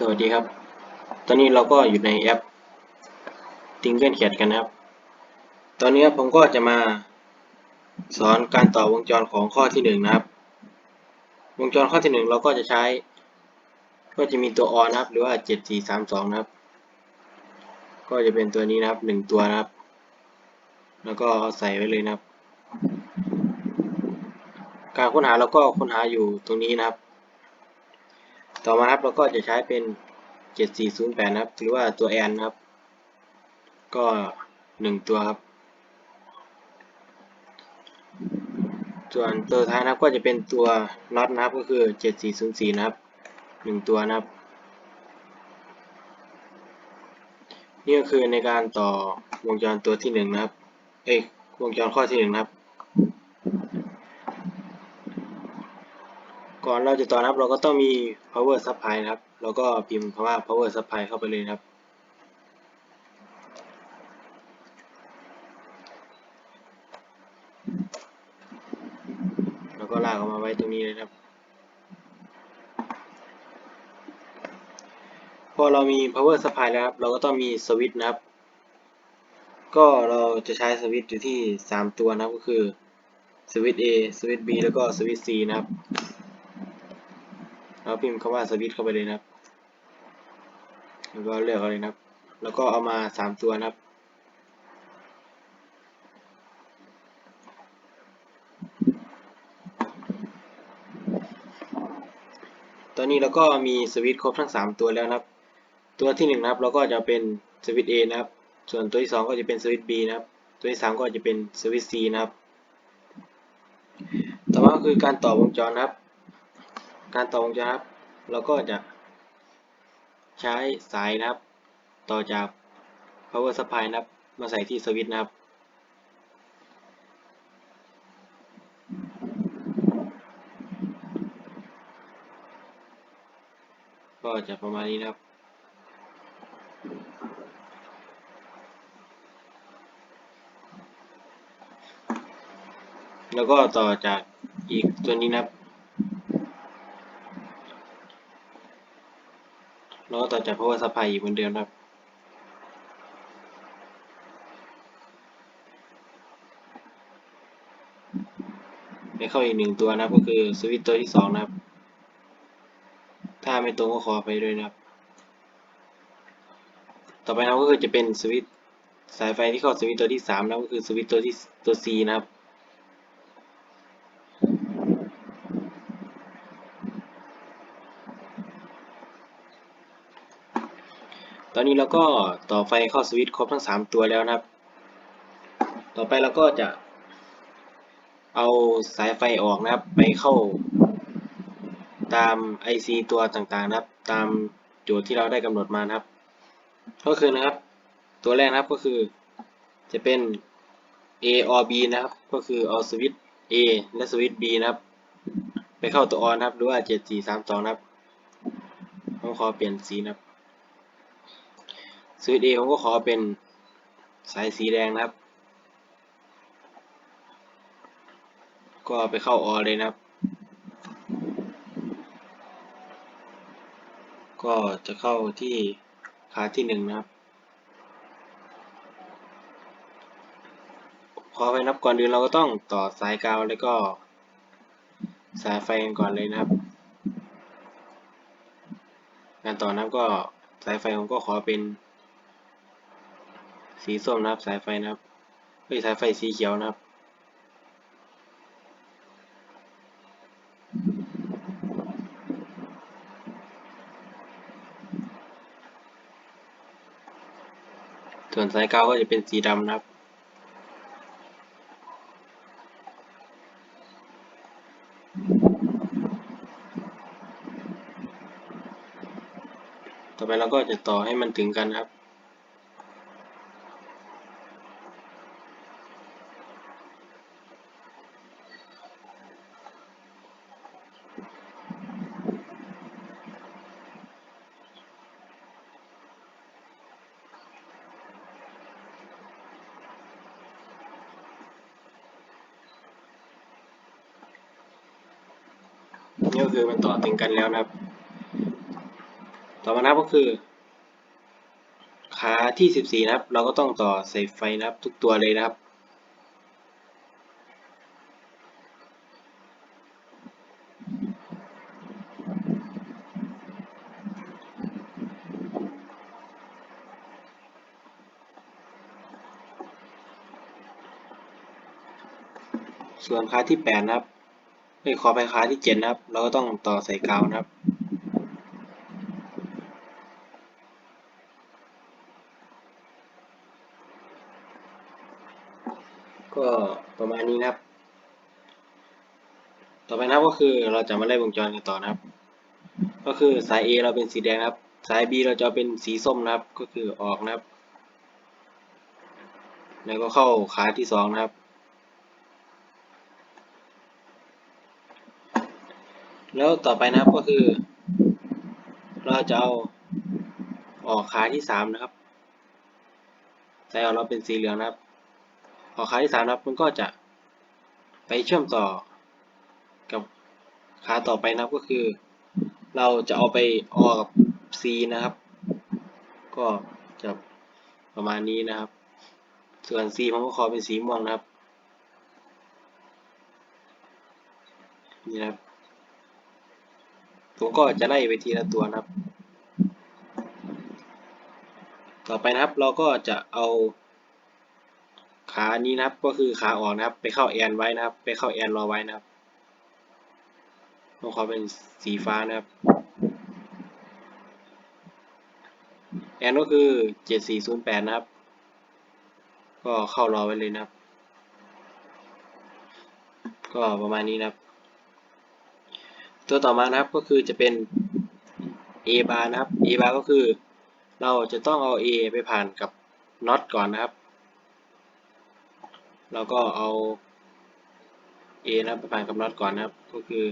สวัสดีครับ ตอนนี้เราก็อยู่ในแอป t i n k e r c a t กันนะครับ ตอนนี้ผมก็จะมาสอนการต่อวงจรของข้อที่หนึ่งนะครับ วงจรข้อที่หนึ่งเราก็จะใช้ ก็จะมีตัว on นะครับ หรือว่าเจ็ดสี่สามสองนะครับ ก็จะเป็นตัวนี้นะครับหนึ่งตัวนะครับ แล้วก็เอาใส่ไว้เลยนะครับ การค้นหาเราก็ค้นหาอยู่ตรงนี้นะครับ ต่อมาครับเราก็จะใช้เป็น 7408นะครับ หรือว่าตัวแอนนะครับ ก็ 1 ตัวครับ ส่วนตัวท้ายนะครับก็จะเป็นตัวน็อตนะครับก็คือ 7404 นะครับ 1 ตัวนะครับ นี่ก็คือในการต่อวงจรตัวที่1นะครับ เอ้ยวงจรข้อที่1นะครับ ก่อนเราจะต่อนะครับเราก็ต้องมี power supply นะครับ เราก็พิมพ์คำว่า power supply เข้าไปเลยครับ แล้วก็ลากออกมาไว้ตรงนี้เลยครับ พอเรามี power supply แล้วครับ เราก็ต้องมีสวิตช์นะครับ ก็เราจะใช้สวิตช์อยู่ที่ 3 ตัวนะครับก็คือสวิตช์ A สวิตช์ B แล้วก็สวิตช์ C นะครับ เราพิมพ์คำว่าสวิตช์เข้าไปเลยนะครับแล้วก็เลือกเอาเลยนะครับ แล้วก็เอามาสามตัวนะครับตอนนี้เราก็มีสวิตช์ครบทั้ง 3 ตัวแล้วนะครับ ตัวที่1นะครับเราก็จะเป็นสวิตช์ A นะครับ ส่วนตัวที่ 2 ก็จะเป็นสวิตช์ B นะครับ ตัวที่ 3 ก็จะเป็นสวิตช์ C นะครับ ต่อมาคือการต่อวงจรนะครับ การต่อวงจรนะครับ เราก็จะใช้สายนะครับ ต่อจาก power supply นะครับ มาใส่ที่สวิตช์นะครับ ก็จะประมาณนี้นะครับแล้วก็ต่อจากอีกตัวนี้นะครับ แล้วก็ต่อจาก power supply อีกเหมือนเดิมนะครับ ไปเข้าอีกหนึ่งตัวนะครับ ก็คือสวิตช์ตัวที่สองนะครับ ถ้าไม่ตรงก็ขอไปด้วยนะครับ ต่อไปนะครับก็คือจะเป็นสวิตสายไฟที่เข้าสวิตช์ตัวที่สามนะก็คือสวิตช์ตัวที่ตัว C นะครับ ตอนนี้เราก็ต่อไฟเข้าสวิตช์ครบทั้ง 3 ตัวแล้วนะครับ ต่อไปเราก็จะเอาสายไฟออกนะครับ ไปเข้าตาม IC ตัวต่างๆนะครับ ตามโจทย์ที่เราได้กำหนดมานะครับ ก็คือนะครับ ตัวแรกนะครับก็คือจะเป็น A or B นะครับ ก็คือเอาสวิตช์ A และสวิตช์ B นะครับ ไปเข้าตัว on นครับ หรือว่า 7432 นะครับผมขอเปลี่ยนสีนะครับ สวิตช์ A ผมก็ขอเป็นสายสีแดงนะครับ ก็ไปเข้าออเลยนะครับ ก็จะเข้าที่ขาที่หนึ่งนะครับพอไปนับก่อนอื่นเราก็ต้องต่อสายกาวแล้วก็สายไฟกันก่อนเลยนะครับ การต่อนะครับก็สายไฟผมก็ขอเป็น สีส้มนะครับสายไฟนะครับเฮ้ยสายไฟสีเขียวนะครับส่วนสายเก้าก็จะเป็นสีดำนะครับต่อไปเราก็จะต่อให้มันถึงกันครับ คือมันต่อถึงกันแล้วนะครับ ต่อมานะครับก็คือ ขาที่สิบสี่นะครับ เราก็ต้องต่อสายไฟนะครับ ทุกตัวเลยนะครับส่วนขาที่แปดนะครับ เอ้ขอไปขาที่เจ็ดนะครับ เราก็ต้องต่อใส่กาวนะครับ ก็ประมาณนี้นะครับ ต่อไปนะครับก็คือเราจะมาไล่วงจรกันต่อนะครับ ก็คือสาย A เราเป็นสีแดงนะครับสาย B เราจะเป็นสีส้มนะครับ ก็คือออกนะครับ แล้วก็เข้าขาที่สองนะครับ แล้วต่อไปนะครับก็คือ เราจะเอาออกขาที่สามนะครับสายออกเราเป็นสีเหลืองนะครับ ออกขาที่สามนะครับมันก็จะไปเชื่อมต่อกับขาต่อไปนะครับก็คือ เราจะเอาไปออกกับ C นะครับ ก็จะประมาณนี้นะครับ ส่วน C ผมก็ขอเป็นสีม่วงนะครับ นี่นะครับ ผมก็จะไล่ไปทีละตัวนะครับ ต่อไปนะครับเราก็จะเอาขานี้นะครับก็คือขาออกนะครับ ไปเข้าแอนไว้นะครับ ไปเข้าแอนรอไว้นะครับต้องขอเป็นสีฟ้านะครับ แอนก็คือเจ็ดสี่ศูนย์แปดนะครับ ก็เข้ารอไว้เลยนะครับ ก็ประมาณนี้นะครับ ตัวต่อมานะครับก็คือจะเป็น A bar นะครับ A bar ก็คือ เราจะต้องเอา A ไปผ่านกับน็อตก่อนนะครับ เราก็เอา A นะครับไปผ่านกับน็อตก่อนนะครับ ก็คือ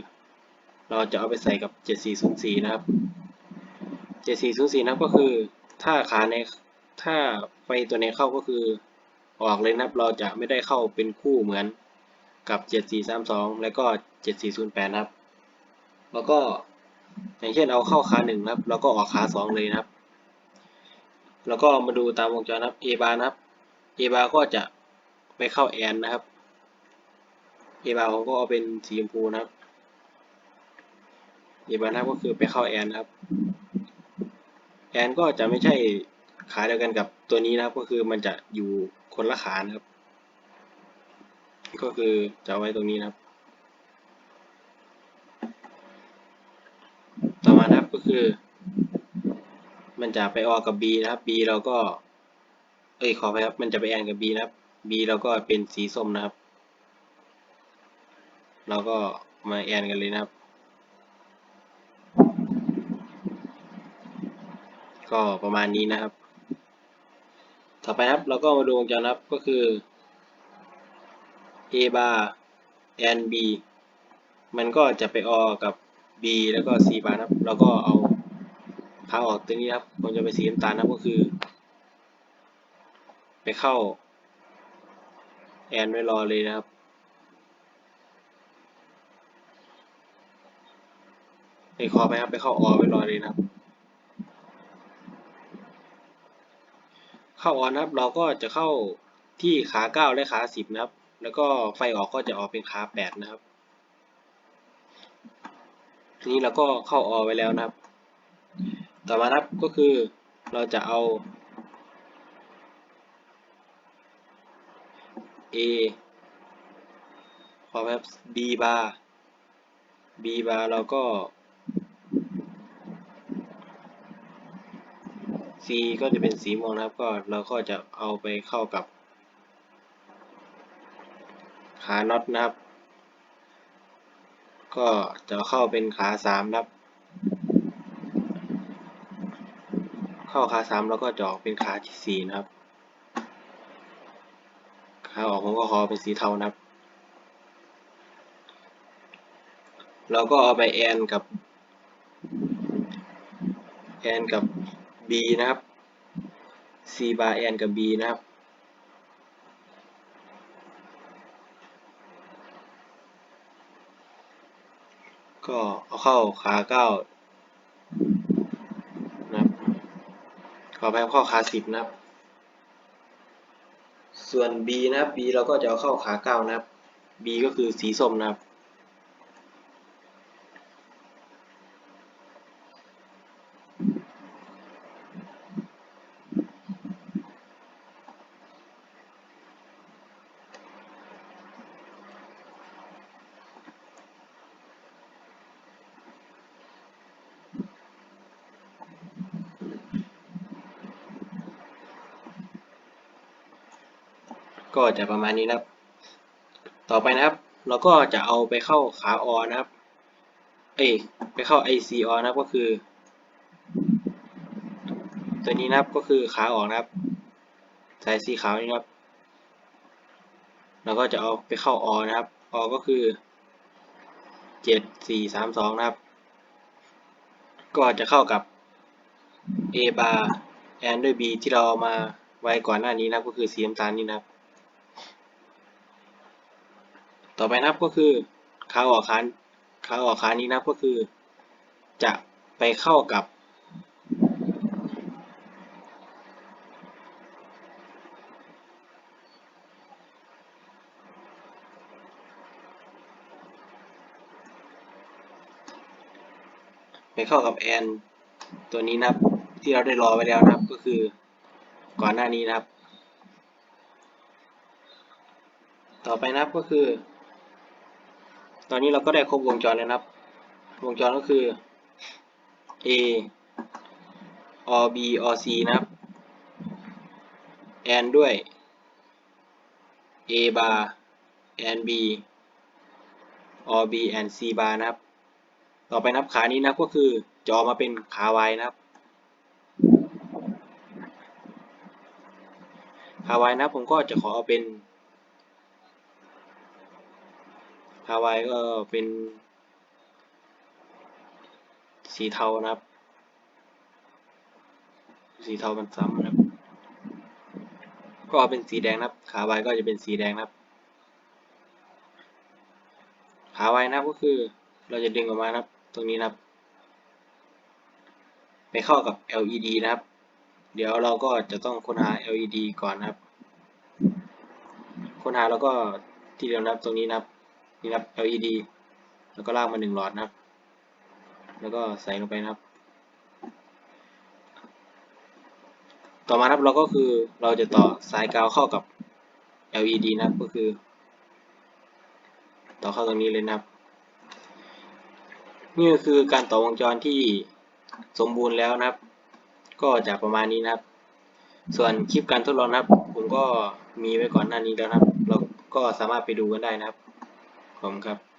เราจะเอาไปใส่กับ 7404 นะครับ 7404 นะครับก็คือถ้าขาในถ้าไฟตัวในเข้าก็คือออกเลยนะครับ เราจะไม่ได้เข้าเป็นคู่เหมือนกับ 7432 แล้วก็ 7408 นะครับ แล้วก็อย่างเช่นเอาเข้าขาหนึ่งนะครับ แล้วก็ออกขาสองเลยนะครับ แล้วก็มาดูตามวงจรนะครับ A bar นะครับ A bar ก็จะไปเข้าแอนนะครับ A bar ผมก็เอาเป็นสีชมพูนะครับ A bar นะครับก็คือไปเข้าแอนนะครับ แอนก็จะไม่ใช่ขาเดียวกันกับตัวนี้นะครับ ก็คือมันจะอยู่คนละขานะครับ ก็คือจะเอาไว้ตรงนี้นะครับ ต่อมานะ คือ มันจะไปออกับ B นะครับ B เราก็ เอ้ยขอไปครับ มันจะไปแอนกับ B นะครับ B เราก็เป็นสีส้มนะครับ เราก็มาแอนกันเลยนะครับ ก็ประมาณนี้นะครับ ต่อไปครับ เราก็มาดูวงจรนะครับก็คือ A bar and B มันก็จะไปออกับ B แล้วก็ C bar นะครับเราก็เอาขาออกตรงนี้ครับผมจะไปสีน้ำตาลนะครับก็คือ ไปเข้าแอนไว้รอเลยนะครับไปขอไปครับไปเข้าออไว้รอเลยนะครับ เข้าออนนะครับเราก็จะเข้าที่ขาเก้าและขาสิบนะครับ แล้วก็ไฟออกก็จะออกเป็นขาแปดนะครับ นี้เราก็เข้าออไว้แล้วนะครับ ต่อมานะครับก็คือเราจะเอา A ขอแบบ B bar B bar เราก็ C ก็จะเป็นสีม่วงนะครับ ก็เราก็จะเอาไปเข้ากับขาน็อตนะครับ ก็จะเข้าเป็นขาสามนะครับ เข้าขาสามแล้วก็จะออกเป็นขาที่สี่นะครับ ขาออกผมก็ขอเป็นสีเทานะครับ เราก็เอาไปแอนกับแอนกับ B นะครับ C bar แอนกับ B นะครับ ก็เอาเข้าขาเก้านะครับขอไปเข้าขาสิบนะครับ ส่วน B นะบ B เราก็จะเอาเข้าขาเก้านะครับ B ก็คือสีส้มนะครับ ก็จะประมาณนี้นะครับ ต่อไปนะครับ เราก็จะเอาไปเข้าขาออนะครับ เอ้ไปเข้า IC ออนะครับก็คือ ตัวนี้นะครับก็คือขาออกนะครับ สายสีขาวนี่นะครับ เราก็จะเอาไปเข้าออนะครับออก็คือเจ็ดสี่สามสองนะครับ ก็จะเข้ากับ A bar and ด้วย B ที่เราเอามาไว้ก่อนหน้านี้นะครับก็คือสีน้ำตาลนี่นะครับ ต่อไปนะครับก็คือขาออกขาขาออกขานี้นะครับก็คือ จะไปเข้ากับ ไปเข้ากับแอนตัวนี้นะครับ ที่เราได้รอไว้แล้วนะครับก็คือก่อนหน้านี้นะครับ ต่อไปนะครับก็คือ ตอนนี้เราก็ได้ครบวงจรแล้วนะครับ วงจรก็คือ A or B or C นะครับ and ด้วย A bar and B or B and C bar นะครับ ต่อไปนับขานี้นะก็คือจะออกมาเป็นขา Y นะครับ ขา Y นะผมก็จะขอเอาเป็น ฮาวายก็เป็นสีเทานะครับ สีเทามันซ้ำนะครับ ก็เป็นสีแดงนะครับ ขาวายก็จะเป็นสีแดงนะครับ ขาวายนะครับก็คือเราจะดึงออกมานะครับ ตรงนี้นะครับ ไปเข้ากับ LED นะครับ เดี๋ยวเราก็จะต้องค้นหา LED ก่อนนะครับ ค้นหาแล้วก็ที่เดียวนะครับตรงนี้นะครับ นี่ครับ LED แล้วก็ลากมาหนึ่งหลอดนะครับ แล้วก็ใส่ลงไปนะครับ ต่อมาครับเราก็คือเราจะต่อสายกาวเข้ากับ LED นะครับก็คือ ต่อเข้าตรงนี้เลยนะครับ นี่ก็คือการต่อวงจรที่สมบูรณ์แล้วนะครับ ก็จะประมาณนี้นะครับ ส่วนคลิปการทดลองนะครับ ผมก็มีไว้ก่อนหน้านี้แล้วนะครับ เราก็สามารถไปดูกันได้นะครับ ผมครับ